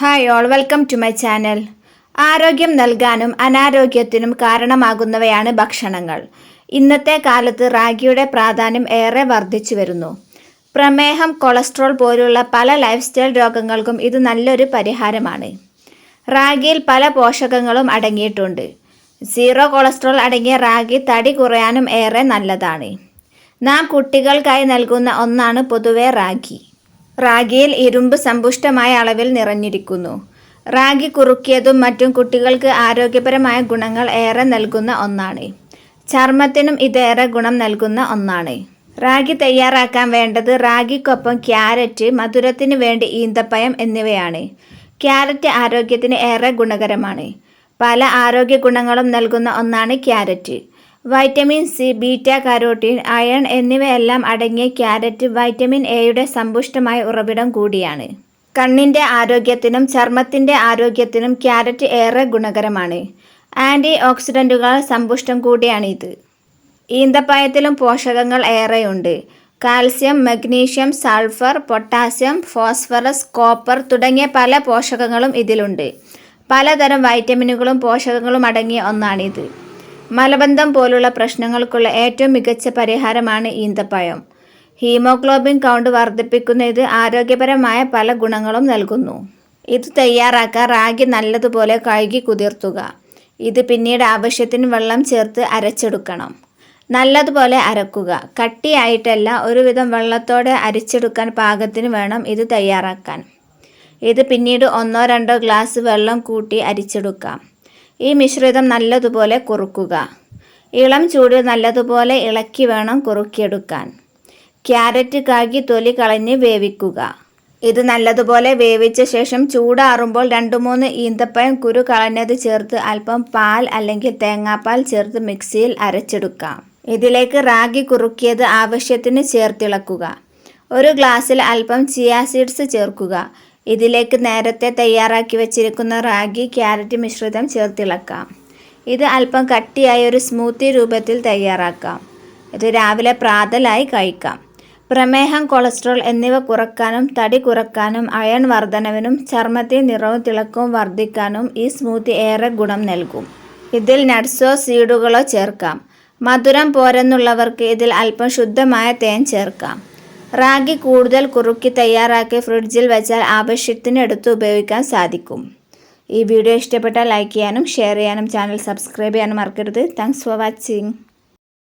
Hi all welcome to my channel ആരോഗ്യം നൽകാനും അനാരോഗ്യത്തിനും കാരണമാകുന്നവയാണ് ഭക്ഷണങ്ങൾ. ഇന്നത്തെ കാലത്ത് റാഗിയുടെ പ്രാധാന്യം ഏറെ വർദ്ധിച്ചു വരുന്നു. പ്രമേഹം കൊളസ്ട്രോൾ പോലുള്ള പല ലൈഫ് സ്റ്റൈൽ രോഗങ്ങൾക്കും ഇത് നല്ലൊരു പരിഹാരമാണ്. റാഗിയിൽ പല പോഷകങ്ങളും അടങ്ങിയിട്ടുണ്ട്. സീറോ കൊളസ്ട്രോൾ അടങ്ങിയ റാഗി തടി കുറയാനും ഏറെ നല്ലതാണ്. നാം കുട്ടികൾക്കായി നൽകുന്ന ഒന്നാണ് പൊതുവെ റാഗി. റാഗിയിൽ ഇരുമ്പ് സമ്പുഷ്ടമായ അളവിൽ നിറഞ്ഞിരിക്കുന്നു. റാഗി കുറുക്കിയതും മറ്റും കുട്ടികൾക്ക് ആരോഗ്യപരമായ ഗുണങ്ങൾ ഏറെ നൽകുന്ന ഒന്നാണ്. ചർമ്മത്തിനും ഇതേറെ ഗുണം നൽകുന്ന ഒന്നാണ്. റാഗി തയ്യാറാക്കാൻ വേണ്ടത് റാഗിക്കൊപ്പം ക്യാരറ്റ് മധുരത്തിന് വേണ്ടി ഈന്തപ്പയം എന്നിവയാണ്. ക്യാരറ്റ് ആരോഗ്യത്തിന് ഏറെ ഗുണകരമാണ്. പല ആരോഗ്യ ഗുണങ്ങളും നൽകുന്ന ഒന്നാണ് carrot. Vitamin C beta carotene iron എന്നിവയെല്ലാം അടങ്ങിയ ക്യാരറ്റ് വൈറ്റമിൻ എയുടെ സമ്പുഷ്ടമായ ഉറവിടം കൂടിയാണ്. കണ്ണിന്റെ ആരോഗ്യത്തിനും ചർമ്മത്തിന്റെ ആരോഗ്യത്തിനും ക്യാരറ്റ് ഏറെ ഗുണകരമാണ്. ആന്റി ഓക്സിഡന്റുകൾ സമ്പുഷ്ടം കൂടിയാണ് ഇത് പോഷകങ്ങൾ ഏറെയുണ്ട്. Calcium magnesium sulphur potassium phosphorus copper തുടങ്ങിയ പല പോഷകങ്ങളും ഇതിലുണ്ട്. പലതരം വൈറ്റമിനുകളും പോഷകങ്ങളും അടങ്ങിയ ഒന്നാണിത്. മലബന്ധം പോലുള്ള പ്രശ്നങ്ങൾക്കുള്ള ഏറ്റവും മികച്ച പരിഹാരമാണ് ഈന്തപ്പഴം. ഹീമോഗ്ലോബിൻ കൗണ്ട് വർദ്ധിപ്പിക്കുന്നത് ആരോഗ്യപരമായ പല ഗുണങ്ങളും നൽകുന്നു. ഇത് തയ്യാറാക്കാൻ റാഗി നല്ലതുപോലെ കഴുകി കുതിർത്തുക. ഇത് പിന്നീട് ആവശ്യത്തിന് വെള്ളം ചേർത്ത് അരച്ചെടുക്കണം. നല്ലതുപോലെ അരക്കുക. കട്ടിയായിട്ടല്ല ഒരുവിധം വെള്ളത്തോടെ അരിച്ചെടുക്കാൻ പാകത്തിന് വേണം ഇത് തയ്യാറാക്കാൻ. ഇത് പിന്നീട് ഒന്നോ രണ്ടോ ഗ്ലാസ് വെള്ളം കൂട്ടി അരിച്ചെടുക്കാം. ഈ മിശ്രിതം നല്ലതുപോലെ കുറുക്കുക. ഇളം ചൂട് നല്ലതുപോലെ ഇളക്കി വേണം കുറുക്കിയെടുക്കാൻ. ക്യാരറ്റ് കാക്കി തൊലി കളഞ്ഞ് വേവിക്കുക. ഇത് നല്ലതുപോലെ വേവിച്ച ശേഷം ചൂടാറുമ്പോൾ രണ്ട് മൂന്ന് ഈന്തപ്പഴം കുരു കളഞ്ഞത് ചേർത്ത് അല്പം പാൽ അല്ലെങ്കിൽ തേങ്ങാപ്പാൽ ചേർത്ത് മിക്സിയിൽ അരച്ചെടുക്കാം. ഇതിലേക്ക് റാഗി കുറുക്കിയത് ആവശ്യത്തിന് ചേർത്തിളക്കുക. ഒരു ഗ്ലാസ്സിൽ അല്പം ചിയാ സീഡ്സ് ചേർക്കുക. ഇതിലേക്ക് നേരത്തെ തയ്യാറാക്കി വെച്ചിരിക്കുന്ന റാഗി ക്യാരറ്റ് മിശ്രിതം ചേർത്തിളക്കാം. ഇത് അല്പം കട്ടിയായ ഒരു സ്മൂത്തി രൂപത്തിൽ തയ്യാറാക്കാം. ഇത് രാവിലെ പ്രാതലായി കഴിക്കാം. പ്രമേഹം കൊളസ്ട്രോൾ എന്നിവ കുറക്കാനും തടി കുറക്കാനും അയൺ വർധനവിനും ചർമ്മത്തിൽ നിറവും തിളക്കവും വർദ്ധിക്കാനും ഈ സ്മൂത്തി ഏറെ ഗുണം നൽകും. ഇതിൽ നട്ട്സോ സീഡുകളോ ചേർക്കാം. മധുരം പോരെന്നുള്ളവർക്ക് ഇതിൽ അല്പം ശുദ്ധമായ തേൻ ചേർക്കാം. റാഗി കൂടുതൽ കുറുക്കി തയ്യാറാക്കി ഫ്രിഡ്ജിൽ വെച്ചാൽ ആവശ്യത്തിന് എടുത്ത് ഉപയോഗിക്കാൻ സാധിക്കും. ഈ വീഡിയോ ഇഷ്ടപ്പെട്ടാൽ ലൈക്ക് ചെയ്യാനും ഷെയർ ചെയ്യാനും ചാനൽ സബ്സ്ക്രൈബ് ചെയ്യാനും മറക്കരുത്. Thanks for watching.